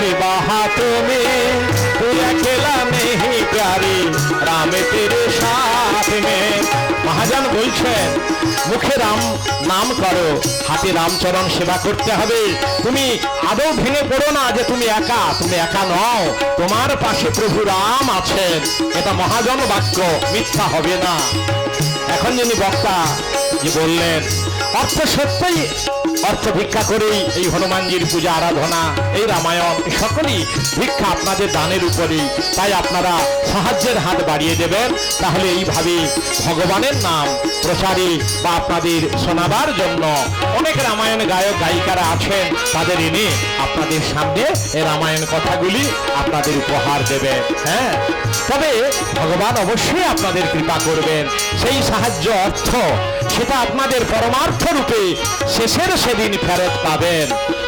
शिवा हाथों में तू अकेला नहीं प्यारी राम तेरे साथ में মহাজন বলছেন মুখে রাম নাম করো হাতে রামচরণ সেবা করতে হবে তুমি আদৌ ভেঙে পড়ো না যে তুমি একা তুমি একা নও তোমার পাশে প্রভু রাম আছেন এটা মহাজন বাক্য মিথ্যা হবে না এখন যিনি বক্তা যে বললেন অর্থ সত্যই অর্থ ভিক্ষা করেই এই হনুমানজির পূজা, আরাধনা, এই রামায়ণ সকলেই ভিক্ষা আপনাদের দানের উপরেই। তাই আপনারা সাহায্যের হাত বাড়িয়ে দেবেন। তাহলে এইভাবে ভগবানের নাম প্রচারে বা আপনাদের শোনাবার জন্য অনেক রামায়ণ গায়ক, গায়িকারা আছেন। তাদের এনে আপনাদের সামনে এই রামায়ণ কথাগুলি আপনাদের উপহার দেবেন। হ্যাঁ? তবে ভগবান অবশ্যই আপনাদের কৃপা করবেন। সেই সাহায্য অর্থ, সেটা আপনাদের পরমার্থ রূপে শেষের সেদিন ফেরত পাবেন।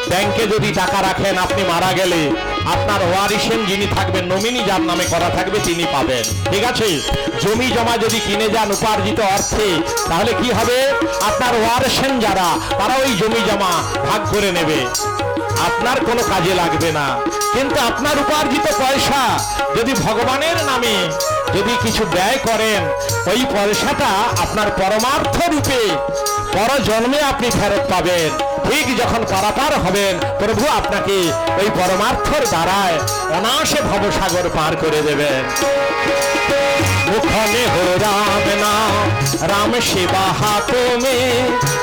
ব্যাংকে যদি টাকা রাখেন, আপনি মারা গেলে আপনার ওয়ারিসেন যিনি থাকবেন, নমিনি যার নামে করা থাকবে, তিনি পাবেন। ঠিক আছে? জমি জমা যদি কিনে যান উপার্জিত অর্থে, তাহলে কি হবে? আপনার ওয়ারিসেন যারা, তারা ওই জমি জমা ভাগ করে নেবে। আপনার কোনো কাজে লাগবে না। কিন্তু আপনার উপার্জিত পয়সা যদি ভগবানের নামে যদি কিছু ব্যয় করেন, ওই পয়সাটা আপনার পরমার্থ রূপে পর জন্মে আপনি ফেরত পাবেন। ঠিক যখন পারাপার হবেন, প্রভু আপনাকে এই পরমার্থর দ্বারায় অনাসে ভবসাগর পার করে দেবেন মুখনে হো রাম না রাম সেবা হাতো মে,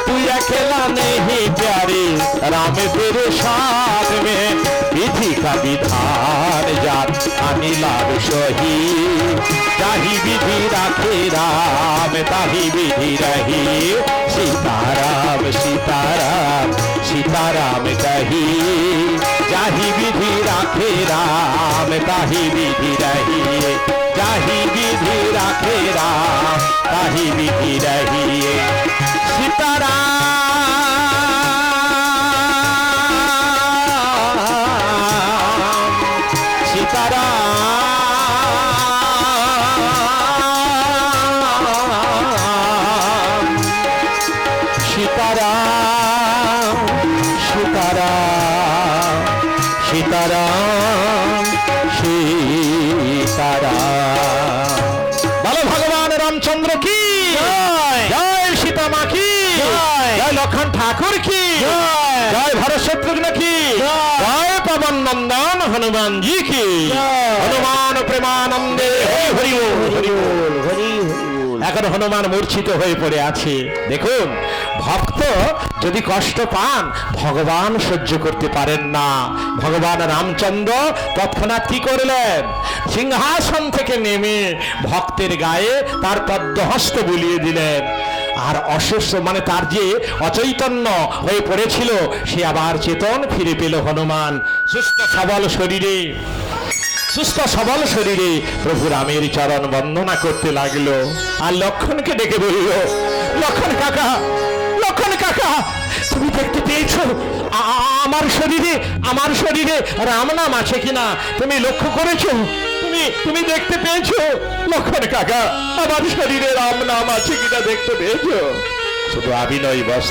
তুই খেলা নেহি প্যারে, রাম তেরে সাথ মে। বিধান যার আমি লাভ সহি তাহি বিধি রাখে রাম, তাহি বিধি রহি। সীতারাম সীতারাম সীতারাম কহি যাহি বিধি রাখে রাম, তাহি বিধি রহি। যাহি বিধি রাখে রাম, তাহি বিধি রহি। সীতারাম জয়। ভরত শত্রুঘ্ন কি জয়। পবন নন্দন হনুমান জি কি? হনুমান প্রেমানন্দে হরি হরি হরি। এখন হনুমান মূর্ছিত হয়ে পড়ে আছে। দেখুন ভক্ত যদি কষ্ট পান ভগবান সহ্য করতে পারেন না। ভগবান রামচন্দ্র তৎক্ষণাৎ কি করলেন? সিংহাসন থেকে নেমে ভক্তের গায়ে তার পদ্মহস্ত বুলিয়ে দিলেন। আর অসুস্থ মানে তার যে অচৈতন্য হয়ে পড়েছিল, সে আবার চেতন ফিরে পেল হনুমান। সুস্থ সবল শরীরে। সুস্থ সবল শরীরে প্রভু রামের চরণ বন্দনা করতে লাগল। আর লক্ষণকে ডেকে বলল, লক্ষণ কাকা লক্ষণ কাকা, তুমি দেখতে পেয়েছ? আমার শরীরে আমার শরীরে রাম নাম আছে কিনা? তুমি লক্ষ্য করেছ? তুমি তুমি দেখতে পেয়েছ? লক্ষণ কাকা, আমার শরীরে রাম নাম আছে কিনা দেখতে পেয়েছ? শুধু আমি নই বৎস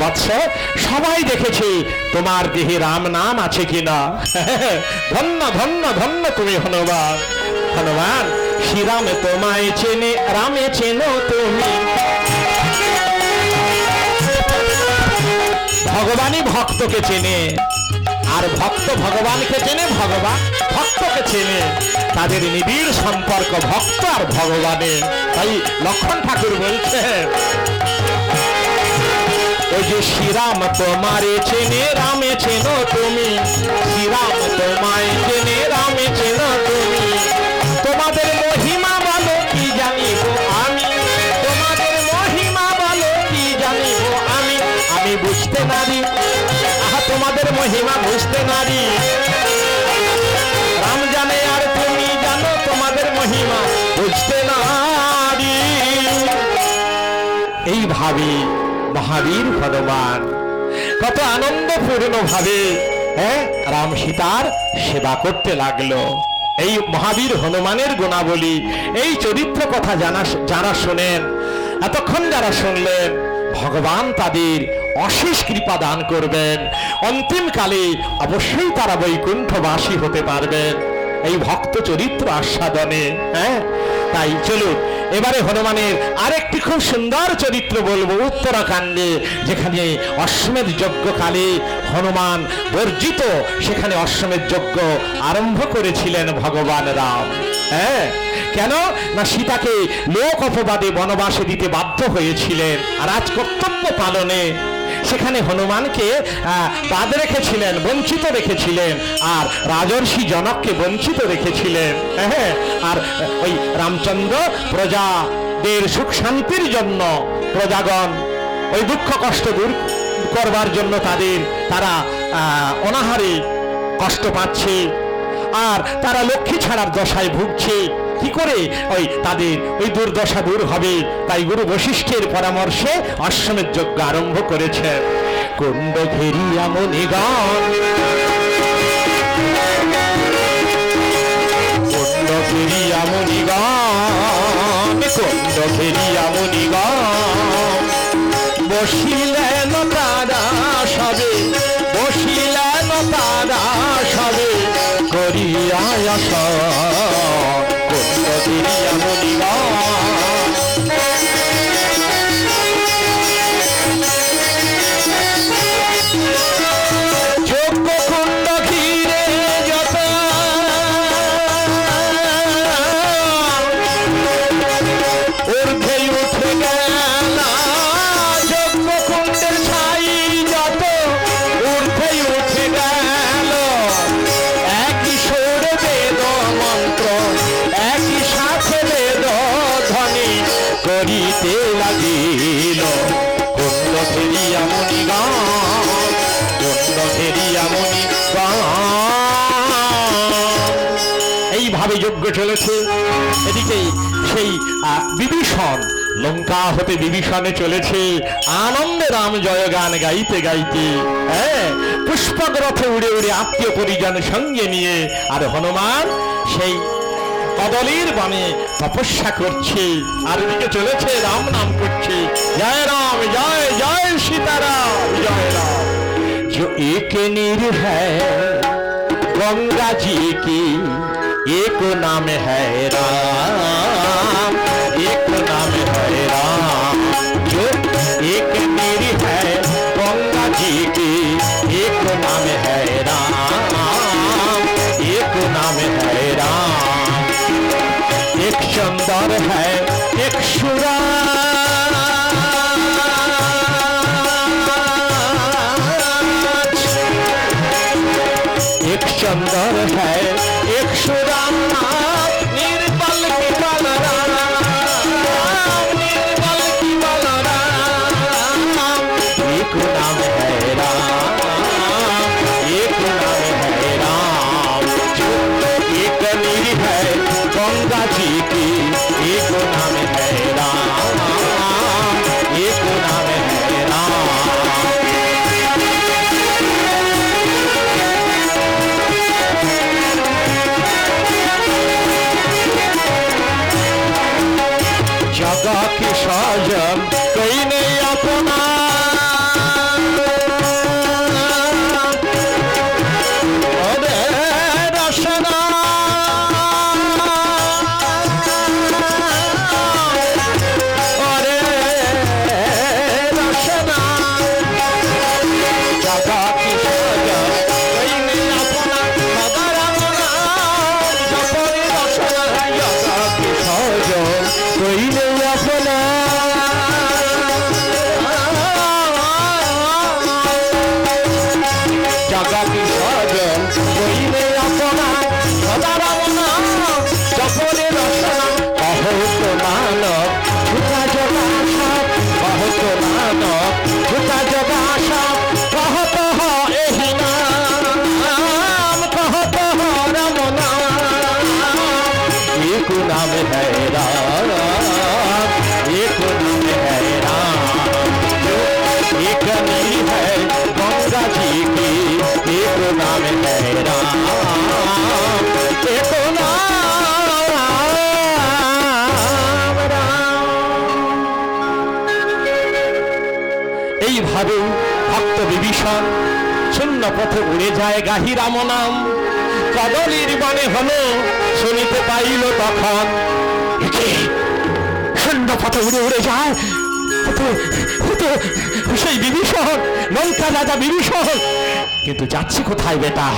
বৎস সবাই দেখেছে তোমার দেহে রাম নাম আছে কিনা। ধন্য ধন্য ধন্য তুমি হনুমান। হনুমান, শ্রীরাম তোমায় চেনে, রামে চেনো তুমি। ভগবানই ভক্তকে চেনে। আর ভক্ত ভগবানকে চেনে, ভগবান ভক্তকে চেনে। তাদের নিবিড় সম্পর্ক ভক্ত আর ভগবানের তাই লক্ষণ ঠাকুর বলছেন ওই যে শ্রীরাম তোমারে চেনে, রামে চেনো তুমি। শ্রীরাম তোমায় চেনে, রামে চেনো তুমি। তোমাদের মহিমা বলো, কি জানিব আমি? তোমাদের মহিমা বলো, কি জানিব আমি? আমি বুঝতে নারি আহা, তোমাদের মহিমা বুঝতে নারি এইভাবে মহাবীর হনুমান কত আনন্দপূর্ণ ভাবে হ্যাঁ রাম সীতার সেবা করতে লাগল। এই মহাবীর হনুমানের গুণাবলী, এই চরিত্র কথা জানা যারা শোনেন, এতক্ষণ যারা শুনলেন, ভগবান তাদের অশেষ কৃপা দান করবেন। অন্তিমকালে অবশ্যই তারা বৈকুণ্ঠবাসী হতে পারবেন। এই ভক্ত চরিত্র আস্বাদনে হ্যাঁ তাই চলুন এবারে হনুমানের আরেকটি খুব সুন্দর চরিত্র বলব উত্তরাকাণ্ডে যেখানে অশ্বমেধ যজ্ঞকালে হনুমান বর্জিত। সেখানে অশ্বমেধ যজ্ঞ আরম্ভ করেছিলেন ভগবান রাম। হ্যাঁ কেন? না সীতাকে লোক অপবাদে বনবাসে দিতে বাধ্য হয়েছিলেন। আর আজ কর্তব্য পালনে সেখানে হনুমানকে বাদ রেখেছিলেন, বঞ্চিত রেখেছিলেন, আর রাজর্ষি জনককে বঞ্চিত রেখেছিলেন। হ্যাঁ আর ওই রামচন্দ্র প্রজাদের সুখ শান্তির জন্য প্রজাগণ ওই দুঃখ কষ্ট দূর করবার জন্য তাদের, তারা অনাহারে কষ্ট পাচ্ছে, আর তারা লক্ষ্মী ছাড়ার দশায় ভুগছে। কি করে? ওই তাদের ওই দুর্দশা দূর হবে। তাই গুরু বশিষ্ঠের পরামর্শে অশ্বমেধ যজ্ঞ আরম্ভ করেছে। কুণ্ড ঘেরিয়া মনিগণ কুণ্ড ঘেরিয়া মনিগণ কুণ্ড ঘেরিয়া বসিলেন তারা সবে বসিলেন তারা সবে করিয়া এইভাবে যজ্ঞ চলেছে এদিকে সেই আহ, বিভীষণ লঙ্কা হতে বিভীষণে চলেছে আনন্দে রাম জয়গান গাইতে গাইতে হ্যাঁ পুষ্পক রথে উড়ে উড়ে আত্মীয় পরিজন সঙ্গে নিয়ে আর হনুমান সেই কদলের বনে তপস্যা করছে আর এদিকে চলেছে রাম নাম করছে জয় রাম জয় জয় সীতারাম জয় রাম जो एक नीर है गंगा जी की एक नाम है राम एक नाम শূন্য পথে উড়ে যায় গাহি রাম নাম কদলির বনে হলো, শুনিতে পাইল তখন। শূন্য পথে উড়ে উড়ে যায়। সেই বিভীষণ লঙ্কা রাজা বিভীষণ। কিন্তু যাচ্ছি কোথায় বেটা?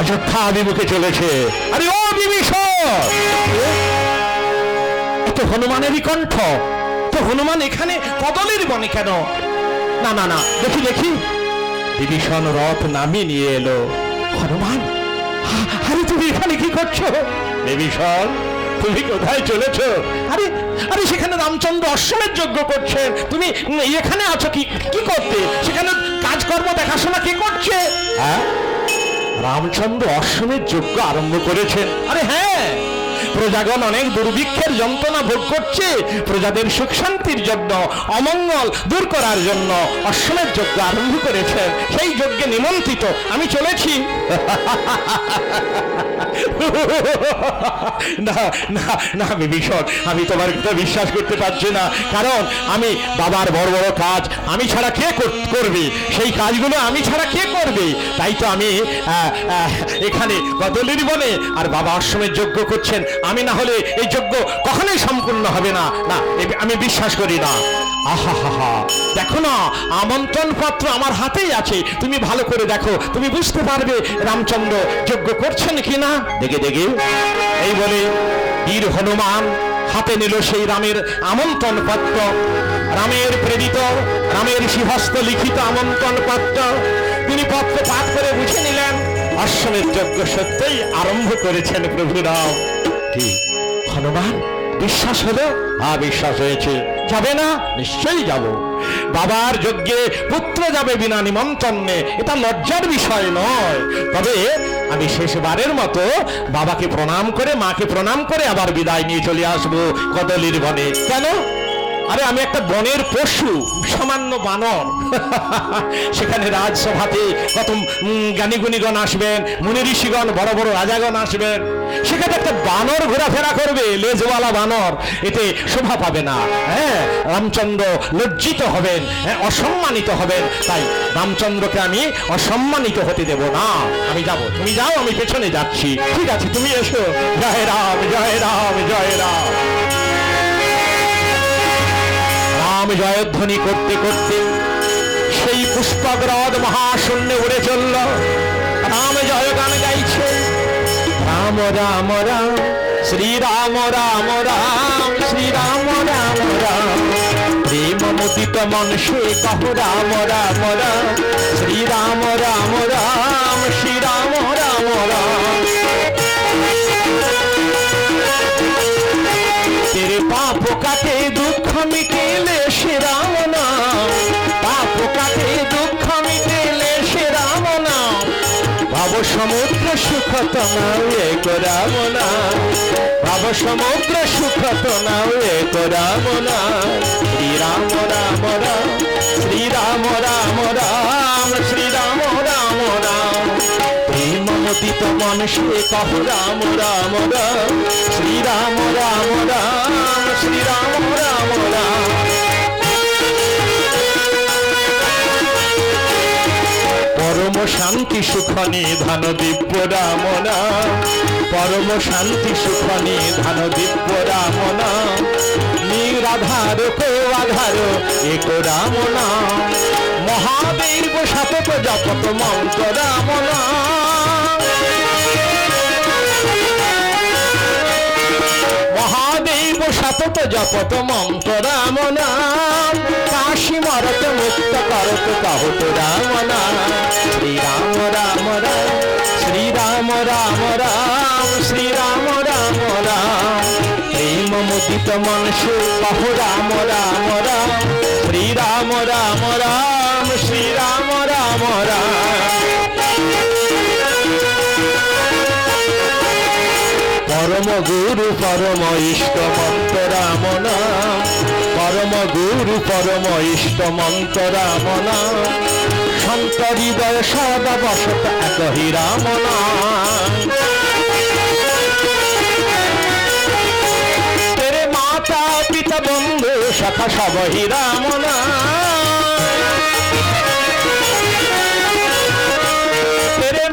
অযোধ্যা অভিমুখে চলেছে। আরে ও বিভীষণ! তো হনুমানেরই কণ্ঠ। তো হনুমান এখানে কদলের বনে কেন? না না না, দেখি দেখি। বিভীষণ রথ নামিয়ে নিয়ে এলো। হনুমান আরে তুমি এখানে কি করছ? বিভীষণ তুমি কোথায় চলেছো? আরে আরে সেখানে রামচন্দ্র অশ্বমের যজ্ঞ করছেন তুমি এখানে আছো কি কি করতে? সেখানে কাজকর্ম দেখাশোনা কে করছে? হ্যাঁ? রামচন্দ্র অশ্বমের যজ্ঞ আরম্ভ করেছেন আরে হ্যাঁ প্রজাগণ অনেক দুর্ভিক্ষের যন্ত্রণা ভোগ করছে। প্রজাদের সুখ শান্তির জন্য অমঙ্গল দূর করার জন্য অশ্বমের যজ্ঞ আরম্ভ করেছেন। সেই যজ্ঞে নিমন্ত্রিত। আমি চলেছি। না না না বিভীষণ আমি তোমার বিশ্বাস করতে পারছি না। কারণ আমি বাবার বড় বড় কাজ, আমি ছাড়া কে করবে? সেই কাজগুলো আমি ছাড়া কে করবে? তাই তো আমি এখানে বদলির বনে আর বাবা অশ্বমের যজ্ঞ করছেন। আমি না হলে এই যজ্ঞ কখনোই সম্পূর্ণ হবে না। না আমি বিশ্বাস করি না। আহা হা হা দেখো না, আমন্ত্রণ পত্র আমার হাতেই আছে। তুমি ভালো করে দেখো, তুমি বুঝতে পারবে রামচন্দ্র যজ্ঞ করছেন কিনা। দেখে দেখে। এই বলে বীর হনুমান হাতে নিল সেই রামের আমন্ত্রণ পত্র। রামের প্রেরিত, রামের সিহস্ত লিখিত আমন্ত্রণ পত্র। তিনি পত্র পাঠ করে বুঝে নিলেন অশ্বমের যজ্ঞ সত্যই আরম্ভ করেছেন প্রভু রাম কি হনুমান বিশ্বাস হলো? হ্যাঁ বিশ্বাস হয়েছে। যাবে না? নিশ্চয়ই যাব। বাবার যজ্ঞে পুত্র যাবে বিনা নিমন্ত্রণে এটা লজ্জার বিষয় নয়। তবে আমি শেষবারের মতো বাবাকে প্রণাম করে মাকে প্রণাম করে আবার বিদায় নিয়ে চলে আসব কদলির বনে। কেন? আরে আমি একটা বনের পশু, সামান্য বানর। সেখানে রাজসভাতে কত জ্ঞানীগুণীগণ আসবেন মুনি ঋষিগণ বড় বড় রাজাগণ আসবেন। সেখানে একটা বানর ঘোরাফেরা করবে, লেজওয়ালা বানর। এতে শোভা পাবে না। হ্যাঁ রামচন্দ্র লজ্জিত হবেন হ্যাঁ অসম্মানিত হবেন। তাই রামচন্দ্রকে আমি অসম্মানিত হতে দেব না। আমি যাব, তুমি যাও, আমি পেছনে যাচ্ছি। ঠিক আছে, তুমি এসো। জয় রাম জয় রাম জয় রাম। জয়ধ্বনি করতে করতে সেই পুষ্পগ্রদ মহাশূন্য উড়ে চলল। রাম জয় গান গাইছে। রাম রাম রাম, শ্রী রাম রাম রাম, শ্রী রাম রাম রাম। প্রেম মুদিত মনসে কহ রাম রাম রাম, শ্রী রাম রাম রাম, শ্রী রাম রাম। তেরে পাপ কাটে, দুঃখ মিটেলে সুখ তোমাও এক রাম ভাব সমুদ্র সুখ তোমাও এক রাম নাম শ্রী রাম রাম রাম শ্রী রাম রাম রাম শ্রী রাম রাম। রাম প্রেম মতিত মনসে কহ রাম রাম রাম শ্রী রাম রাম রাম শ্রী রাম রাম। পরম শান্তি সুখ নিধান দিব্য রাম নাম পরম শান্তি সুখ নিধান দিব্য রাম নাম নিরাধার কো আধার এক রাম নাম মহাদেব শতক জপত মন্ত্র রাম নাম মহাদেব জপত মন্ত্র রাম নাম কাশী মরত মুক্ত করত কহত রাম নাম শ্রীরাম রাম রাম, শ্রীরাম রাম রাম, শ্রীরাম রাম রাম। রাম প্রেম মুদিত মনসে কহ রাম রাম রাম। শ্রীরাম রাম রাম, শ্রীরাম রাম রাম। পরম গুরু, পরম ইষ্ট মন্ত রাম পরম গুরু, পরম ইষ্ট মন্ত রাম নাম সন্ত হৃদয় সদা বসত এক হি রাম মাতা পিতা বন্ধু, সখা সবহি রাম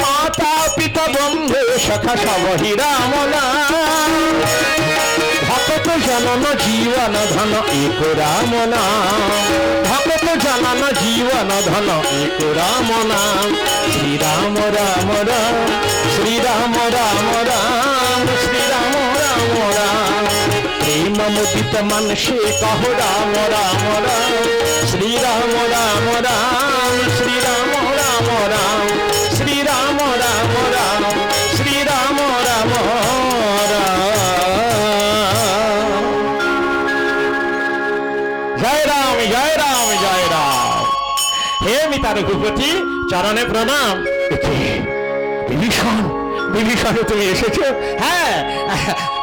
মাতা পিতা বন্ধু সখা সব হীরাম নাম ভকত জনন জীবন ধন এক রাম নাম ভকত জনন জীবন ধন এক রাম নাম শ্রীরাম রাম রাম শ্রীরাম রাম রাম শ্রীরাম রাম রাম প্রেম মুদিত মন সে কহ রাম রাম রাম শ্রীরাম, রাম রাম শ্রীরাম রাম রঘুপতি চরণে প্রণাম। বিভীষণ বিভীষণে তুমি এসেছ? হ্যাঁ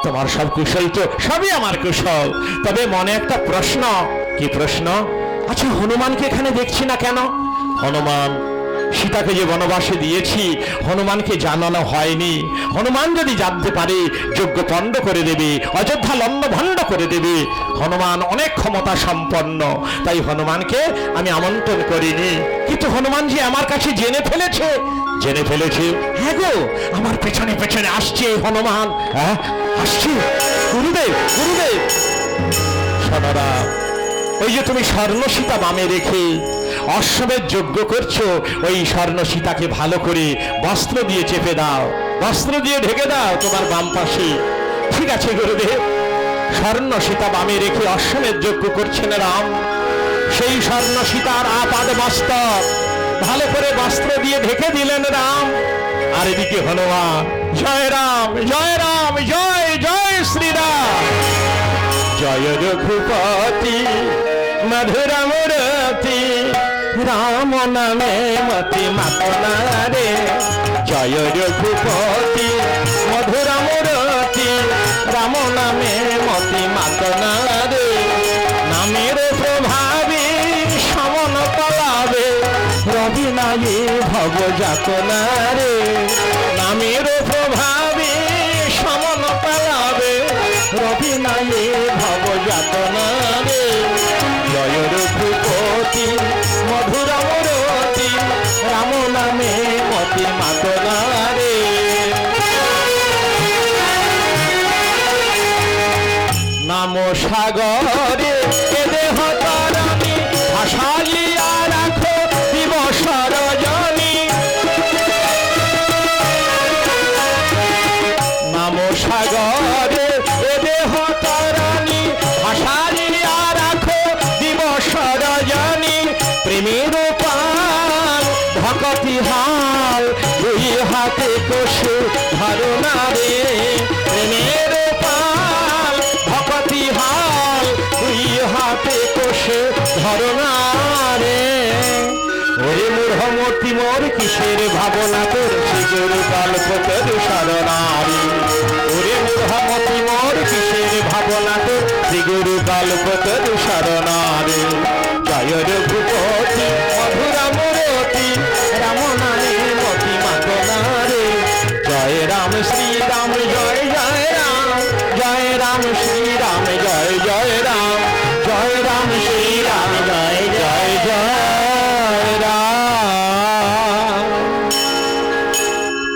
তোমার সব কুশল তো সবই আমার কুশল। তবে মনে একটা প্রশ্ন কি প্রশ্ন? আচ্ছা হনুমানকে এখানে দেখছি না কেন? হনুমান সীতাকে যে বনবাসে দিয়েছি, হনুমানকে জানানো হয়নি। হনুমান যদি জানতে পারে যোগ্য পণ্ড করে দেবে, অযোধ্যা লন্ড ভণ্ড করে দেবে। হনুমান অনেক ক্ষমতা সম্পন্ন, তাই হনুমানকে আমি আমন্ত্রণ করিনি। কিন্তু হনুমান যে আমার কাছে জেনে ফেলেছে। জেনে ফেলেছে? হ্যাঁ গো, আমার পেছনে পেছনে আসছে হনুমান। হ্যাঁ আসছে। গুরুদেব গুরুদেব। সোনারা ওই যে তুমি স্বর্ণ সীতা বামে রেখে অশ্বমেধ যজ্ঞ করছ, ওই স্বর্ণ সীতাকে ভালো করে বস্ত্র দিয়ে চেপে দাও, বস্ত্র দিয়ে ঢেকে দাও তোমার বাম পাশে। ঠিক আছে গুরুদেব স্বর্ণ সীতা বামে রেখে অশ্বমেধ যজ্ঞ করছেন রাম। সেই স্বর্ণ সীতার আপাদ মস্তক ভালো করে বস্ত্র দিয়ে ঢেকে দিলেন রাম। আর এদিকে হনুমান জয় রাম জয় রাম, জয় জয় শ্রীরাম। জয় রঘুপতি মধুর মুরতি রাম নামে মতি মাতনা রে জয় রঘুপতি, মধুর মুরতি রাম নামে মতি মাতনা রে নামের প্রভাবে সমন পলাবে রবি নাই ভব যাতনা রে নামের প্রভাবে সমন পালাবে রবি নাই ভব যাতনা রে জয় রঘুপতি মধুর মরতি রাম নামে মতি মাতনা রে নাম সাগরে কষে ধারণা রে প্রেমের পাল, ভকতি হাল, দুই হাতে কষে ধরনা রে। ওরে মূর্হমূর্তি মোর কিসের ভাবনা তোর শিশুর গল্প তোর শরণারি ওরে মূর্হমূর্তি মোর কিসের ভাবনা তোর শ্রীগুরু গল্প তোর শরণারি জয় শ্রী রাম জয় জয়